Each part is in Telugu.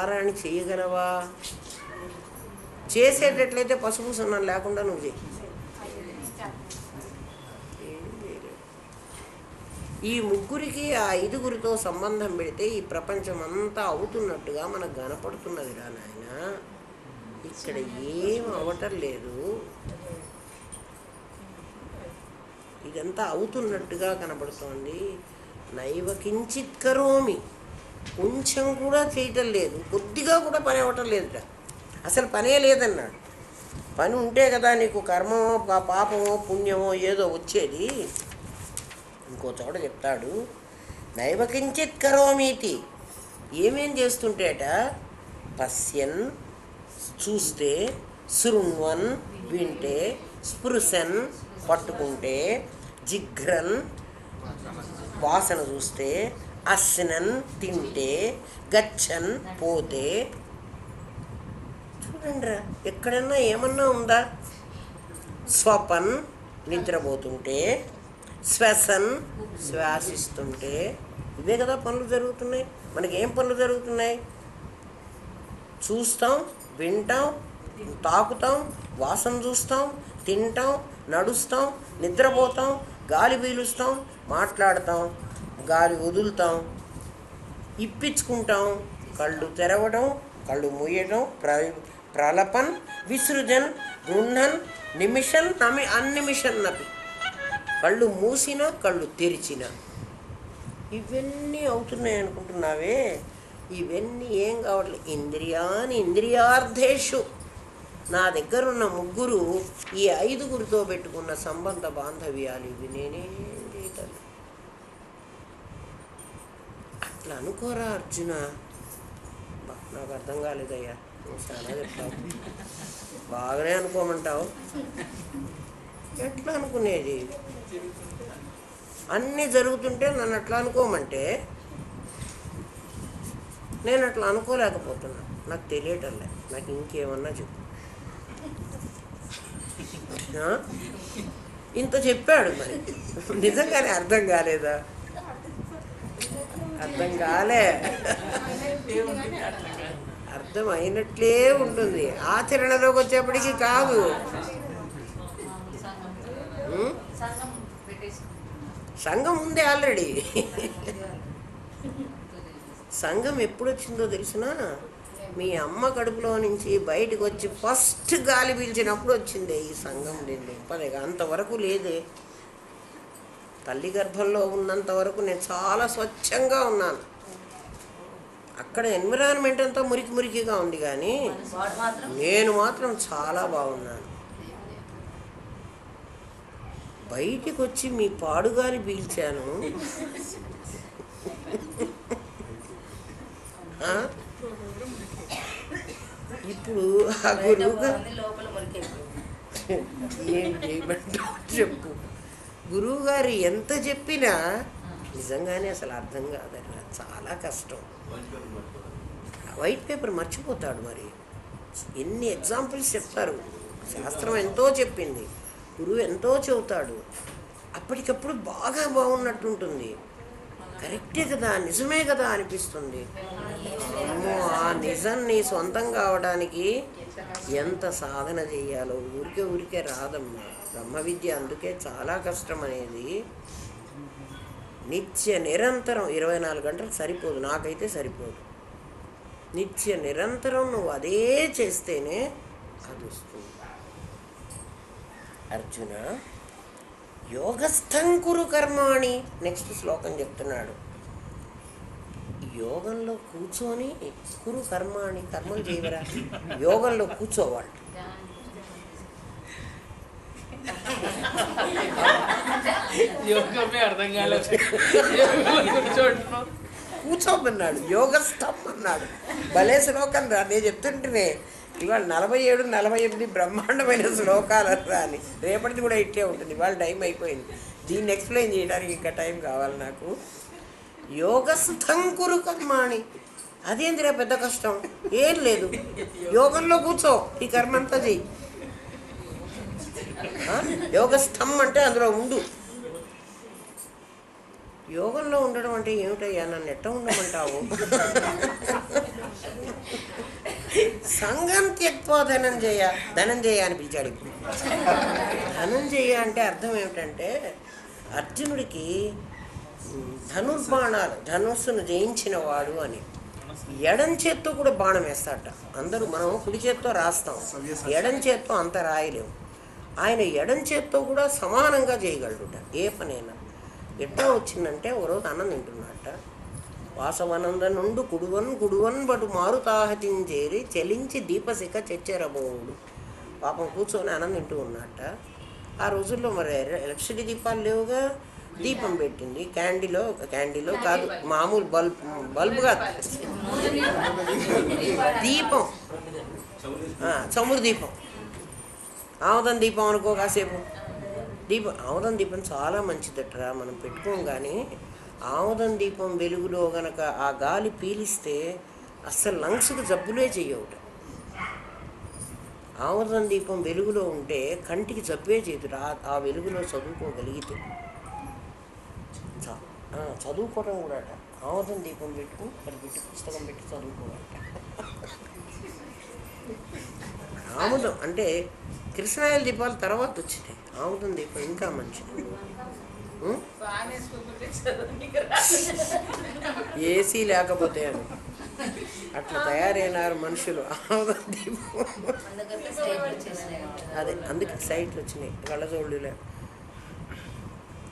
పారాయణ చేయగలవా? చేసేటట్లయితే పసుపు సున్నం లేకుండా నువ్వు చేయి. ఈ ముగ్గురికి ఆ ఐదుగురితో సంబంధం పెడితే ఈ ప్రపంచం అంతా అవుతున్నట్టుగా మనకు కనపడుతున్నది రా నాయన. ఇక్కడ ఏం అవటం లేదు. ఇదంతా అవుతున్నట్టుగా కనపడుతోంది. నైవ కించిత్ కరోమి. కొంచెం కూడా చేయటం లేదు. కొద్దిగా కూడా పని అవ్వటం లేదుట అసలు పనే లేదన్నాడు పని ఉంటే కదా నీకు కర్మమో పా- పాపమో పుణ్యమో ఏదో వచ్చేది. ఇంకో చోట చెప్తాడు. దైవకించిత్ కరోమీతి ఏమేం చేస్తుంటేట? పశ్యన్ చూస్తే శృణ్వన్ వింటే స్పృశన్ పట్టుకుంటే జిఘ్రన్ వాసన చూస్తే అస్నన్ తింటే గచ్చన్ పోతే. చూడండి రా ఎక్కడన్నా ఏమన్నా ఉందా? స్వపన్ నిద్రపోతుంటే శ్వసన్ శ్వాసిస్తుంటే. ఇవే కదా పనులు జరుగుతున్నాయి. మనకి ఏం పనులు జరుగుతున్నాయి? చూస్తాం వింటాం తాకుతాం వాసన చూస్తాం తింటాం నడుస్తాం నిద్రపోతాం గాలి పీలుస్తాం మాట్లాడతాం. గాలి వదులుతాం ఇప్పించుకుంటాం. కళ్ళు తెరవడం కళ్ళు మూయడం ప్ర ప్రలపన్ విసృజన్ గృహన్ నిమిషన్ నమి అన్నిమిషన్ నపి. కళ్ళు మూసిన కళ్ళు తెరిచిన. ఇవన్నీ అవుతున్నాయి అనుకుంటున్నావే. ఇవన్నీ ఏం కావట్లేదు ఇంద్రియాని ఇంద్రియార్థేషు నా దగ్గర ఉన్న ముగ్గురు ఈ ఐదుగురితో పెట్టుకున్న సంబంధ బాంధవ్యాలు ఇవి. నేనేం చేయటం అట్లా అనుకోరా అర్జున? నాకు అర్థం కాలేదయ్యా. నువ్వు చాలా చెప్తావు బాగానే అనుకోమంటావు. ఎట్లా అనుకునేది? అన్నీ జరుగుతుంటే నన్ను అట్లా అనుకోమంటే నేను అట్లా అనుకోలేకపోతున్నా. నాకు తెలియటంలే. నాకు ఇంకేమన్నా చెప్పు. ఇంత చెప్పాడు మరి. నిజంగానే అర్థం కాలేదా? అర్థం కాలే. అర్థం అయినట్లే ఉంటుంది. ఆచరణలోకి వచ్చేప్పటికి కాదు. సంఘం ఉంది ఆల్రెడీ. సంఘం ఎప్పుడు వచ్చిందో తెలిసినా? మీ అమ్మ కడుపులో నుంచి బయటకు వచ్చి ఫస్ట్ గాలి పీల్చినప్పుడు వచ్చిందే ఈ సంఘం నేను పదేగా అంతవరకు లేదే. తల్లి గర్భంలో ఉన్నంత వరకు నేను చాలా స్వచ్ఛంగా ఉన్నాను. అక్కడ ఎన్విరాన్మెంట్ అంతా మురికి మురికిగా ఉంది కానీ నేను మాత్రం చాలా బాగున్నాను. బయటికి వచ్చి మీ పాడుగాలి పీల్చాను? ఇప్పుడు ఆ బయట గురువు గారు బాగుంది, లోపల మురికైపోయింది ఏం చేయమంటావు చెప్పు. గురువు గారు ఎంత చెప్పినా నిజంగానే అసలు అర్థం కాదట చాలా కష్టం. వైట్ పేపర్ మర్చిపోతాడు మరి. ఎన్ని ఎగ్జాంపుల్స్ చెప్తారు? శాస్త్రం ఎంతో చెప్పింది. గురువు ఎంతో చెబుతాడు. అప్పటికప్పుడు బాగా బాగున్నట్టుంటుంది. కరెక్టే కదా నిజమే కదా అనిపిస్తుంది. నిజం నీ సొంతం కావడానికి ఎంత సాధన చేయాలో ఊరికే ఊరికే రాదమ్మా. బ్రహ్మ విద్య అందుకే చాలా కష్టం అనేది నిత్య నిరంతరం ఇరవై నాలుగు గంటలు సరిపోదు నాకైతే సరిపోదు. నిత్య నిరంతరం నువ్వు అదే చేస్తేనే అది వస్తుంది. అర్జున యోగస్థం కురు కర్మాణి. నెక్స్ట్ శ్లోకం చెప్తున్నాడు. యోగంలో కూర్చొని కురు కర్మాణి కర్మలు చేయవరా? యోగంలో కూర్చోవాళ్ళు యోగమే అర్థం కాలేదు. యోగంలో కూర్చోంటున్నాం కూర్చోమన్నాడు యోగస్థం అన్నాడు. భలే శ్లోకం రా. నేను చెప్తుంటేనే ఇవాళ నలభై ఏడు నలభై ఎనిమిది బ్రహ్మాండమైన శ్లోకాలు రా అని. రేపటిది కూడా ఇట్లే ఉంటుంది. ఇవాళ టైం అయిపోయింది. దీన్ని ఎక్స్ప్లెయిన్ చేయడానికి ఇంకా టైం కావాలి నాకు. యోగస్థం కురు కర్మాణి అదేందిరా పెద్ద కష్టం? ఏం లేదు. యోగంలో కూర్చో. ఈ కర్మంతా చెయ్యి. యోగస్థం అంటే అందులో ఉండు. యోగంలో ఉండడం అంటే ఏమిటయ్యా? నన్ను ఎట్ట ఉండమంటావు? సంఘం త్యక్వా ధనంజయ. ధనంజయ అని పిలిచాడు. ఇప్పుడు ధనంజయ అంటే అర్థం ఏమిటంటే అర్జునుడికి ధనుర్బాణాలు ధనుస్సును జయించిన వాడు అని. ఎడం చేత్తో కూడా బాణం వేస్తాడట. అందరూ మనం కుడి చేత్తో రాస్తాం. ఎడం చేత్తో అంత రాయలేము. ఆయన ఎడం చేత్తో కూడా సమానంగా చేయగలడుట. ఏ పనైనా. ఎట్లా వచ్చిందంటే ఒకరోజు అన్నం తింటున్నట్ట వాసవనంద నుండు కుడువన్ కుడువన్ బటు మారుతాహతించేరి చెలించి దీపశిఖ చెచ్చెరబోవుడు. పాపం కూర్చొని అన్నం తింటూ ఉన్నట్ట ఆ రోజుల్లో మరి ఎలక్ట్రిసిటీ దీపాలు లేవుగా? దీపం పెట్టింది. క్యాండీలో క్యాండీలో కాదు మామూలు బల్బ్ బల్బ్ కాదు దీపం చమురు దీపం. ఆముదం దీపం అనుకో కాసేపు. దీపం ఆముదం దీపం చాలా మంచిదట్రా మనం పెట్టుకోం కానీ ఆముదం దీపం వెలుగులో గనక ఆ గాలి పీలిస్తే అస్సలు లంగ్స్కి జబ్బులే చేయవుట. ఆముదం దీపం వెలుగులో ఉంటే కంటికి జబ్బే చేయదు ఆ- వెలుగులో చదువుకోగలిగితే. చదువుకోవడం కూడా అట. ఆముదం దీపం పెట్టుకుని ఇక్కడ పెట్టి పుస్తకం పెట్టి చదువుకోవాలట ఆముదం అంటే కృష్ణాయల దీపాలు తర్వాత వచ్చినాయి. ఆముదం దీపం ఇంకా మంచిది. ఏసీ లేకపోతే అని. అట్లా తయారైనారు మనుషులు. ఆముదం దీపం. అదే అందుకే సైట్లు వచ్చినాయి. కళ్ళజోళ్ళులే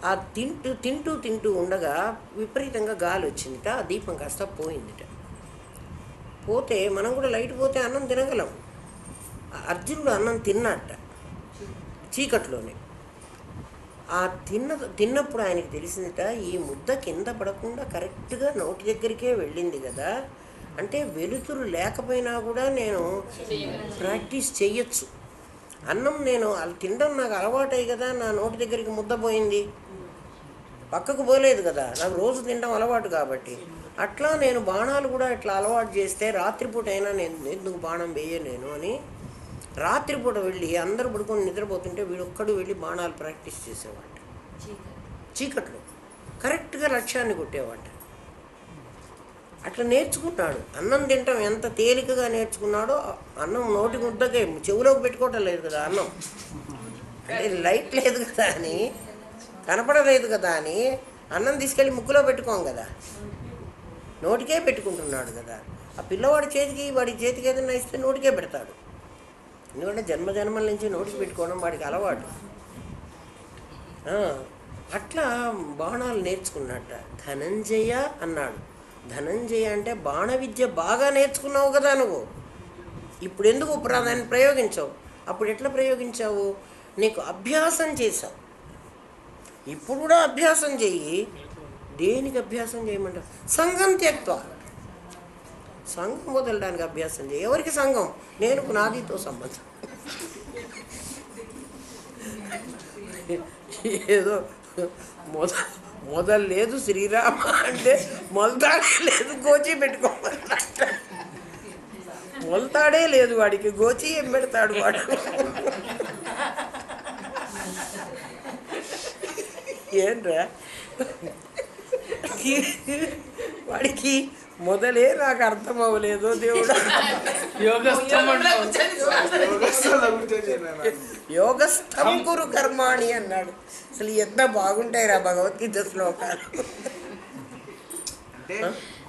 ఆ తింటూ తింటూ తింటూ ఉండగా విపరీతంగా గాలి వచ్చిందిట ఆ దీపం కాస్త పోయిందిట. పోతే మనం కూడా లైట్ పోతే అన్నం తినగలం. ఆ అర్జునుడు అన్నం తిన్నట్ట చీకట్లోనే. ఆ తిన్న తిన్నప్పుడు ఆయనకి తెలిసిందిట ఈ ముద్ద కింద పడకుండా కరెక్ట్గా నోటి దగ్గరికే వెళ్ళింది కదా. అంటే వెలుతురు లేకపోయినా కూడా నేను ప్రాక్టీస్ చేయొచ్చు అన్నం నేను అలా తినడం నాకు అలవాటై కదా నా నోటి దగ్గరికి ముద్ద పోయింది. పక్కకు పోలేదు కదా నాకు రోజు తినడం అలవాటు కాబట్టి. అట్లా నేను బాణాలు కూడా ఇట్లా అలవాటు చేస్తే రాత్రిపూట అయినా నేను ఎందుకు బాణం వేయలేను అని రాత్రిపూట వెళ్ళి అందరూ పడుకొని నిద్రపోతుంటే వీడొక్కడు వెళ్ళి బాణాలు ప్రాక్టీస్ చేసేవాడు. చీకట్లో. కరెక్ట్గా లక్ష్యాన్ని కొట్టేవాడు. అట్లా నేర్చుకుంటాడు. అన్నం తింటాం ఎంత తేలికగా నేర్చుకున్నాడో అన్నం నోటి ముద్దకే చెవులోకి పెట్టుకోవటం లేదు కదా అన్నం. అంటే లైట్ లేదు కదా అని కనపడలేదు కదా అని అన్నం తీసుకెళ్ళి ముక్కులో పెట్టుకోం కదా. నోటికే పెట్టుకుంటున్నాడు కదా. ఆ పిల్లవాడి చేతికి వాడి చేతికి ఏదైనా ఇస్తే నోటికే పెడతాడు. ఎందుకంటే జన్మ జన్మల నుంచి నోటికి పెట్టుకోవడం వాడికి అలవాటు. అట్లా బాణాలు నేర్చుకున్నట్ట. ధనంజయ అన్నాడు. ధనంజయ అంటే బాణ విద్య బాగా నేర్చుకున్నావు కదా నువ్వు. ఇప్పుడు ఎందుకు దాన్ని ప్రయోగించావు? అప్పుడు ఎట్లా ప్రయోగించావు? నీకు అభ్యాసం చేశావు. ఇప్పుడు కూడా అభ్యాసం చెయ్యి. దేనికి అభ్యాసం చేయమంటావు? సంఘం త్యక్త సంఘం వదలడానికి అభ్యాసం చేయి ఎవరికి సంఘం? నేను నాదితో సంబంధం. ఏదో మొదలు మొదలు లేదు శ్రీరామ అంటే మొలతాడే లేదు గోచి పెట్టుకోమన్నట్ట మొలతాడే లేదు వాడికి గోచి ఏం పెడతాడు వాడు ఏంట్రా వాడికి మొదలే నాకు అర్థం అవ్వలేదు దేవుడు. యోగస్థం గురు కర్మాణి అన్నాడు. అసలు ఎంత బాగుంటాయిరా భగవద్గీత శ్లోకాలు. అంటే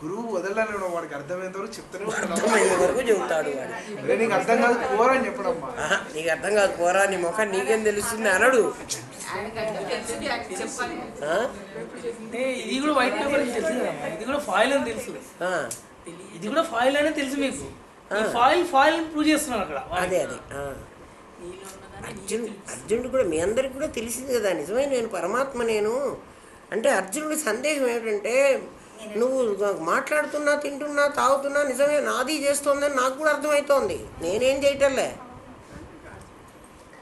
గురువు వదలని వాడికి అర్థమైనంత వరకు చెప్తూనే అర్థమయ్యే వరకు చెబుతాడు వాడు. నీకు అర్థం కాదు పోరని చెప్పడమ్మా. ఆహా, నీకు అర్థం కాదు పోరా నీ ముఖం నీకేం తెలుస్తుంది అనడు. ఇది కూడా వైట్ పేపర్ అని తెలుసు ఇది కూడా ఫాయిల్ అని తెలుసు. ఇది కూడా ఫాయిల్ అని తెలుసు మీకు. ఫాయిల్ ఫాయిల్ ప్రూవ్ చేస్తున్నారు అక్కడ అదే అదే. అర్జున్ అర్జునుడు కూడా మీ అందరికి కూడా తెలిసింది కదా నిజమే నేను పరమాత్మ నేను. అంటే అర్జునుడి సందేహం ఏమిటంటే నువ్వు మాట్లాడుతున్నా తింటున్నా తాగుతున్నా నిజమే నాది చేస్తోందని నాకు కూడా అర్థమవుతోంది నేనేం చేయటంలే.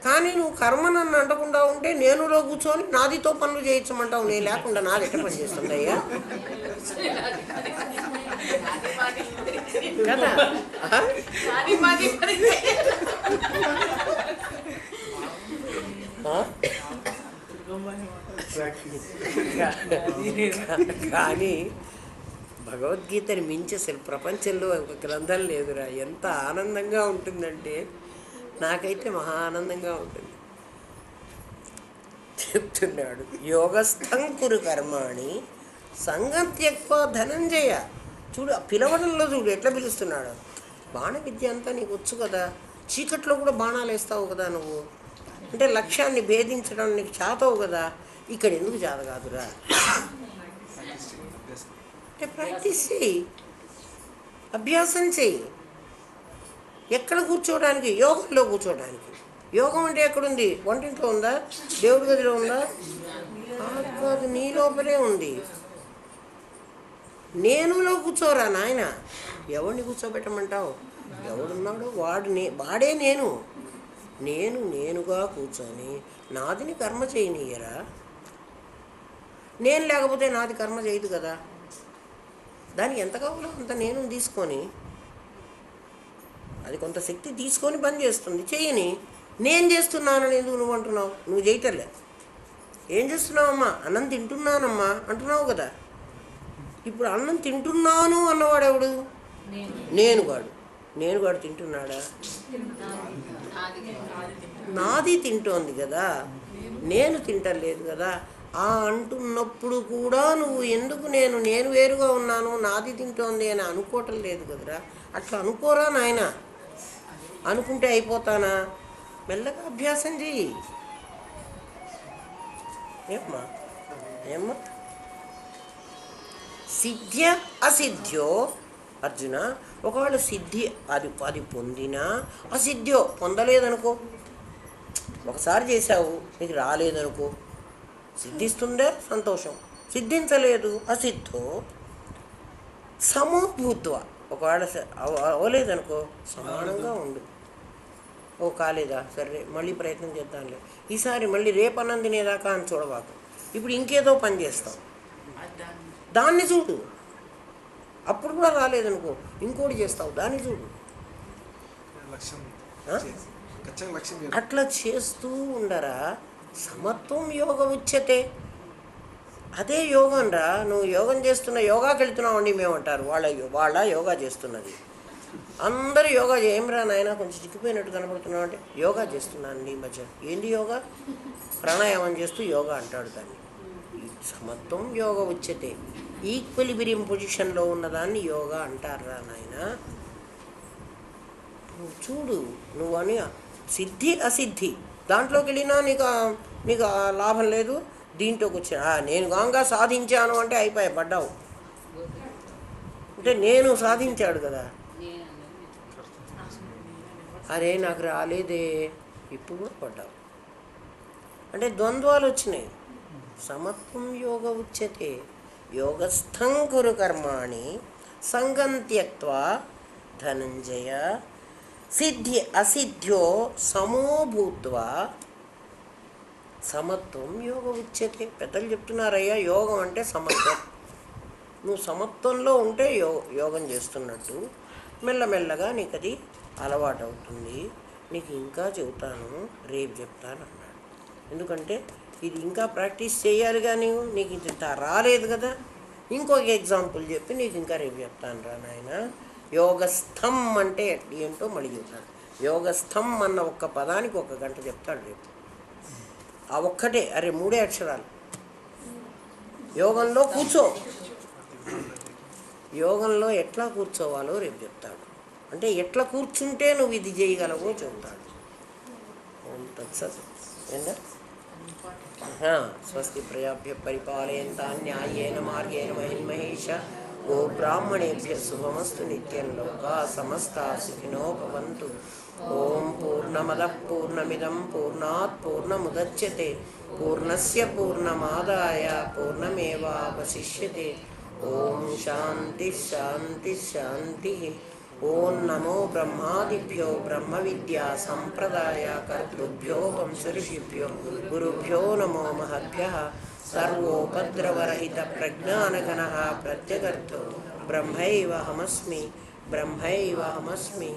కానీ నువ్వు కర్మ నన్ను అంటకుండా ఉంటే నేనులో కూర్చొని నాదితో పనులు చేయించమంటావు. నేను లేకుండా నాది ఎట్ట పని చేస్తుంది అయ్యా? కదా? కానీ భగవద్గీతని మించి అసలు ప్రపంచంలో ఒక గ్రంథం లేదురా. ఎంత ఆనందంగా ఉంటుందంటే నాకైతే మహా ఆనందంగా ఉంటుంది. చెప్తున్నాడు యోగస్థం కురు కర్మాణి సంగం త్యక్వ ధనంజయ. చూడు పిలవడంలో చూడు ఎట్లా పిలుస్తున్నాడు? బాణ విద్య అంతా నీకు వచ్చు కదా చీకట్లో కూడా బాణాలు వేస్తావు కదా నువ్వు. అంటే లక్ష్యాన్ని భేదించడం నీకు చేతవు కదా ఇక్కడ ఎందుకు జాత కాదురా అంటే ప్రాక్టీస్ చేయి. అభ్యాసం చేయి. ఎక్కడ కూర్చోవడానికి? యోగంలో కూర్చోవడానికి. యోగం అంటే ఎక్కడుంది? వంటింట్లో ఉందా? దేవుడి గదిలో ఉందా? కాదు, కాదు నీ లోపలే ఉంది. నేనులో కూర్చోరా నాయన? ఎవరిని కూర్చోబెట్టమంటావు? ఎవడున్నాడు వాడు నే వాడే నేను. నేను నేనుగా కూర్చొని నాదిని కర్మ చేయనీయరా? నేను లేకపోతే నాది కర్మ చేయదు కదా. దానికి ఎంత కావాలో అంత నేను తీసుకొని అది కొంత శక్తి తీసుకొని పని చేస్తుంది. చేయని నేను చేస్తున్నానని ఎందుకు నువ్వు అంటున్నావు? నువ్వు చేయటలే ఏం చేస్తున్నావమ్మా? అన్నం తింటున్నానమ్మా. అంటున్నావు కదా. ఇప్పుడు అన్నం తింటున్నాను అన్నవాడు ఎవడు? నేను వాడు. నేను వాడు తింటున్నాడా? నాది తింటోంది కదా. నేను తింటలేదు కదా. ఆ అంటున్నప్పుడు కూడా నువ్వు ఎందుకు నేను నేను వేరుగా ఉన్నాను నాది తింటోంది అని అనుకోవటం లేదు కదరా. అట్లా అనుకోరా నాయన. అనుకుంటే అయిపోతానా? మెల్లగా అభ్యాసం చెయ్యి. ఏమ్మా? ఏమ్మా? సిద్ధ్య అసిద్ధ్యో అర్జున ఒకవేళ సిద్ధి అది అది పొందినా అసిద్ధ్యో పొందలేదనుకో. ఒకసారి చేసావు నీకు రాలేదనుకో. సిద్ధిస్తుందే సంతోషం. సిద్ధించలేదు అసిద్ధో. సమభూత్వ ఒకవేళ అవ్వలేదనుకో సమానంగా ఉండు. ఓ కాలేదా? సరే మళ్ళీ ప్రయత్నం చేద్దాంలే. ఈసారి మళ్ళీ రేపన్నం తినేదాకా అని చూడబాకు. ఇప్పుడు ఇంకేదో పని చేస్తాం. దాన్ని చూడు. అప్పుడు కూడా రాలేదనుకో ఇంకోటి చేస్తావు. దాన్ని చూడు. అట్లా చేస్తూ ఉండరా? సమత్వం యోగ ఉచ్యతే అదే యోగం రా నువ్వు యోగం చేస్తున్న యోగాకి వెళ్తున్నావు అండి మేము అంటారు వాళ్ళ వాళ్ళ యోగా చేస్తున్నది. అందరూ యోగా రా నాయన కొంచెం చిక్కిపోయినట్టు కనపడుతున్నావు అంటే యోగా చేస్తున్నాను నీ మధ్య. ఏంటి యోగా? ప్రాణాయామం చేస్తూ యోగా అంటాడు దాన్ని. సమత్వం యోగ ఉచ్యతే ఈక్వలిబిరియం పొజిషన్లో ఉన్నదాన్ని యోగా అంటారా నాయన. నువ్వు చూడు నువ్వు అని సిద్ధి అసిద్ధి. దాంట్లోకి వెళ్ళినా నీకు నీకు లాభం లేదు. దీంట్లోకి వచ్చిన నేను గాంగా సాధించాను అంటే అయిపోయి పడ్డావు. అంటే నేను సాధించాడు కదా. అరే నాకు రాలేదే. ఇప్పుడు కూడా పడ్డావు. అంటే ద్వంద్వాలు వచ్చినాయి. సమత్వం యోగ ఉచ్యతే. యోగస్థం కురు కర్మాణి సంగం త్యక్వా ధనంజయ సిద్ధి అసిద్ధ్యో సమోభూత్వ సమత్వం యోగ ఉచ్యతే పెద్దలు చెప్తున్నారయ్యా యోగం అంటే సమత్వం. నువ్వు సమత్వంలో ఉంటే యో యోగం చేస్తున్నట్టు మెల్లమెల్లగా నీకు అది అలవాటు అవుతుంది నీకు ఇంకా చెబుతాను రేపు చెప్తాను అన్నాడు. ఎందుకంటే ఇది ఇంకా ప్రాక్టీస్ చేయాలి కానీ నీకు ఇంత రాలేదు కదా. ఇంకొక ఎగ్జాంపుల్ చెప్పి నీకు ఇంకా రేపు చెప్తాను రా నాయన. యోగస్థం అంటే ఏంటో మళ్ళీ చెప్తాడు యోగస్థం అన్న ఒక్క పదానికి ఒక గంట చెప్తాడు రేపు. ఆ ఒక్కటే అరే మూడే అక్షరాలు. యోగంలో కూర్చో. యోగంలో ఎట్లా కూర్చోవాలో రేపు చెప్తాడు. అంటే ఎట్లా కూర్చుంటే నువ్వు ఇది చేయగలవో చెబుతాడు ఓం స్వస్తి ప్రజాభ్య పరిపాలయంతా న్యాయేన మార్గేణ మహిన్మహేష गो ब्राह्मणेभ्य शुभमस्तु नित्यं लोका समस्ता सुखिनो भवन्तु ॐ पूर्णमदः पूर्णमिदं पूर्णात् पूर्णमुदच्यते पूर्णस्य पूर्णमादाय पूर्णमेवावशिष्यते ॐ शान्तिः शान्तिः शान्तिः ఓం నమో బ్రహ్మాదిభ్యో బ్రహ్మ విద్యా సంప్రదాయ కర్తృభ్యో వంశఋషిభ్యో గురుభ్యో నమో మహభ్య సర్వోపద్రవరహిత ప్రజ్ఞానగణ ప్రత్యగర్థో బ్రహ్మైవహమస్మి బ్రహ్మైవహమస్మి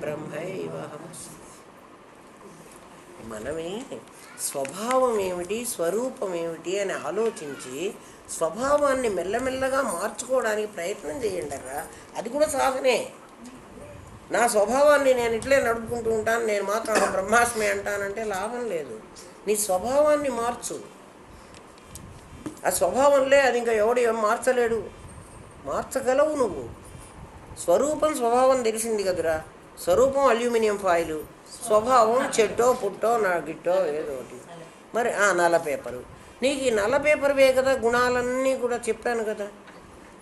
బ్రహ్మైవహమస్మి. మనమే స్వభావం ఏమిటి స్వరూపం ఏమిటి అని ఆలోచించి స్వభావాన్ని మెల్లమెల్లగా మార్చుకోవడానికి ప్రయత్నం చేయండి అది కూడా సాధనే. నా స్వభావాన్ని నేను ఇట్లే నడుపుకుంటూ ఉంటాను నేను మాత్రం బ్రహ్మాస్మి అంటానంటే లాభం లేదు. నీ స్వభావాన్ని మార్చు. ఆ స్వభావంలే అది ఇంకా ఎవడు ఏం మార్చలేడు. మార్చగలవు నువ్వు. స్వరూపం స్వభావం తెలిసింది కదురా. స్వరూపం అల్యూమినియం ఫాయిలు. స్వభావం చెట్టో పుట్టో నా గిట్టో ఏదో ఒకటి. మరి ఆ నల్ల పేపరు. నీకు ఈ నల్ల పేపర్వే కదా గుణాలన్నీ కూడా చెప్పాను కదా.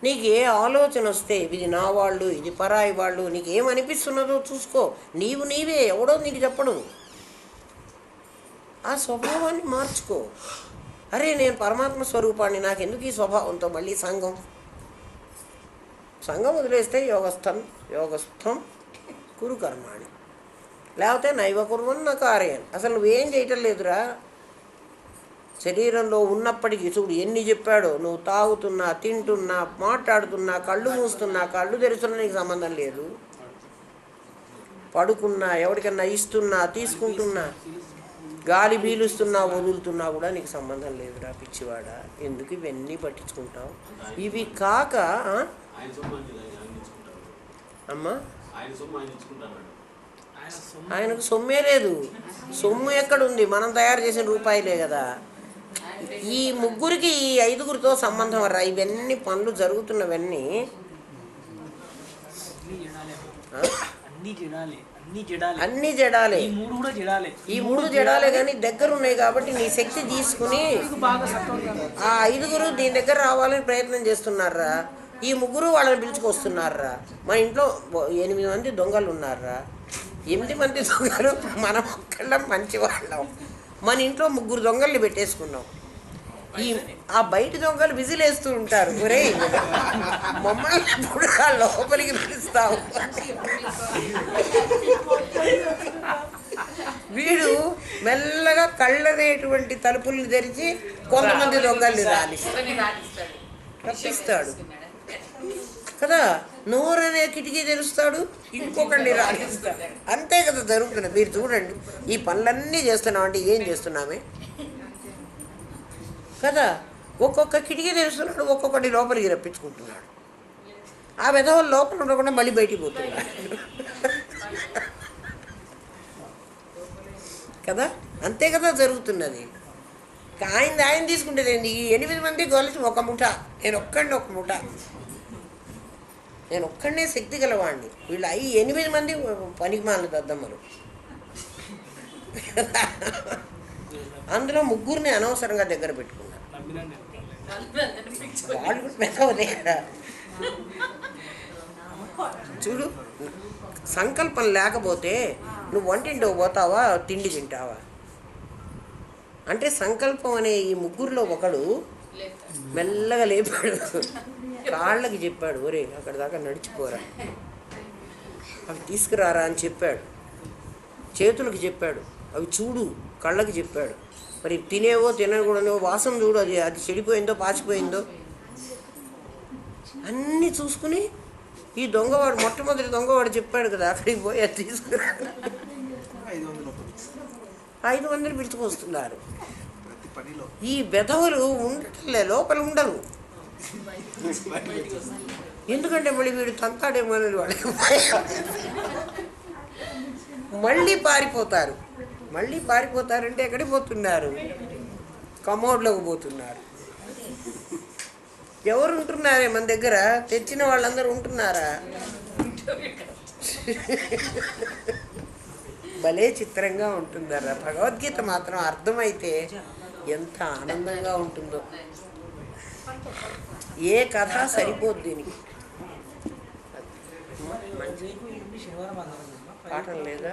నీకు ఏ ఆలోచన వస్తే ఇది నా వాళ్ళు ఇది పరాయి వాళ్ళు నీకు ఏమనిపిస్తున్నదో చూసుకో. నీవు నీవే ఎవడో నీకు చెప్పడు. ఆ స్వభావాన్ని మార్చుకో. అరే నేను పరమాత్మ స్వరూపాన్ని నాకు ఎందుకు ఈ స్వభావంతో మళ్ళీ సంఘం? సంఘం వదిలేస్తే యోగస్థం యోగస్థం కురు కర్మాణి లేకపోతే నైవ కుర్వన్న కార్యం అసలు నువ్వేం చేయటం లేదురా. శరీరంలో ఉన్నప్పటికీ చూడు ఎన్ని చెప్పాడో నువ్వు తాగుతున్నా తింటున్నా మాట్లాడుతున్నా కళ్ళు మూస్తున్నా కళ్ళు తెరుస్తున్నా నీకు సంబంధం లేదు. పడుకున్నా ఎవరికన్నా ఇస్తున్నా తీసుకుంటున్నా గాలి పీలుస్తున్నా వదులుతున్నా కూడా నీకు సంబంధం లేదురా పిచ్చివాడ. ఎందుకు ఇవన్నీ పట్టించుకుంటావు? ఇవి కాక అమ్మా? ఆయనకు సొమ్మే లేదు. సొమ్ము ఎక్కడుంది? మనం తయారు చేసిన రూపాయలే కదా. ఈ ముగ్గురికి ఈ ఐదుగురితో సంబంధం రా. ఇవన్నీ పనులు జరుగుతున్నవన్నీ. అన్ని జడాలే ఈ మూడు జడాలే. కానీ దగ్గర ఉన్నాయి కాబట్టి నీ శక్తి తీసుకుని ఆ ఐదుగురు దీని దగ్గర రావాలని ప్రయత్నం చేస్తున్నారా? ఈ ముగ్గురు వాళ్ళని పిలుచుకొస్తున్నారా? మన ఇంట్లో ఎనిమిది మంది దొంగలు ఉన్నారా ఎనిమిది మంది దొంగలు మనం ఒక్కళ్ళం మంచి వాళ్ళం మన ఇంట్లో ముగ్గురు దొంగల్ని పెట్టేసుకున్నాం. ఈ ఆ బయట దొంగలు విజిలేస్తూ ఉంటారు. ఒరే మమ్మల్ని ఎప్పుడు ఆ లోపలికి పిలుస్తావు. వీడు మెల్లగా కళ్ళనేటువంటి తలుపుల్ని తెరిచి కొంతమంది దొంగల్ని రాలిస్తాడు రప్పిస్తాడు. కదా నోరనే కిటికీ తెరుస్తాడు ఇంకొకళ్ళని రాలిస్తాడు అంతే కదా జరుగుతున్నది మీరు చూడండి ఈ పనులన్నీ చేస్తున్నాం అంటే ఏం చేస్తున్నామే? కదా? ఒక్కొక్క కిటికీ తెలుస్తున్నాడు ఒక్కొక్కటి లోపలికి రప్పించుకుంటున్నాడు. ఆ విధవ లోపల ఉండకుండా మళ్ళీ బయటికి పోతున్నాడు కదా? అంతే కదా జరుగుతున్నది. ఆయన ఆయన తీసుకుంటేదండి ఈ ఎనిమిది మంది కలిసి ఒక ముఠ. నేను ఒక్కడిని ఒక ముఠ. నేను ఒక్కడనే శక్తి గలవాడిని వీళ్ళు అయి ఎనిమిది మంది పనికి మాల దద్దమ్మలు. అందులో ముగ్గురిని అనవసరంగా దగ్గర పెట్టుకున్నాను చూడు సంకల్పం లేకపోతే నువ్వు వంటింటికి పోతావా తిండి తింటావా? అంటే సంకల్పం అనే ఈ ముగ్గురులో ఒకడు మెల్లగా లేపాడు. కాళ్ళకి చెప్పాడు ఒరే అక్కడ దాకా నడిచిపోరా. అవి తీసుకురారా అని చెప్పాడు. చేతులకు చెప్పాడు అవి చూడు కళ్ళకి చెప్పాడు. మరి తినేవో తినకూడనో వాసం చూడు అది అది చెడిపోయిందో పాచిపోయిందో. అన్నీ చూసుకుని ఈ దొంగవాడు మొట్టమొదటి దొంగవాడు చెప్పాడు కదా అక్కడికి పోయి అది తీసుకురా ఐదు వందలు పిలుచుకొస్తున్నారు. ఈ బెదవలు ఉండట్లే లోపల ఉండరు. ఎందుకంటే మళ్ళీ వీడు తంతాడేమో అని మళ్ళీ పారిపోతారు. మళ్ళీ పారిపోతారంటే ఎక్కడికి పోతున్నారు? కమోడ్లోకి పోతున్నారు. ఎవరు ఉంటున్నారే మన దగ్గర? తెచ్చిన వాళ్ళందరూ ఉంటున్నారా? భలే చిత్రంగా ఉంటుందరా భగవద్గీత మాత్రం అర్థమైతే ఎంత ఆనందంగా ఉంటుందో. ఏ కథ సరిపోద్ది దీనికి. పాఠం లేదా?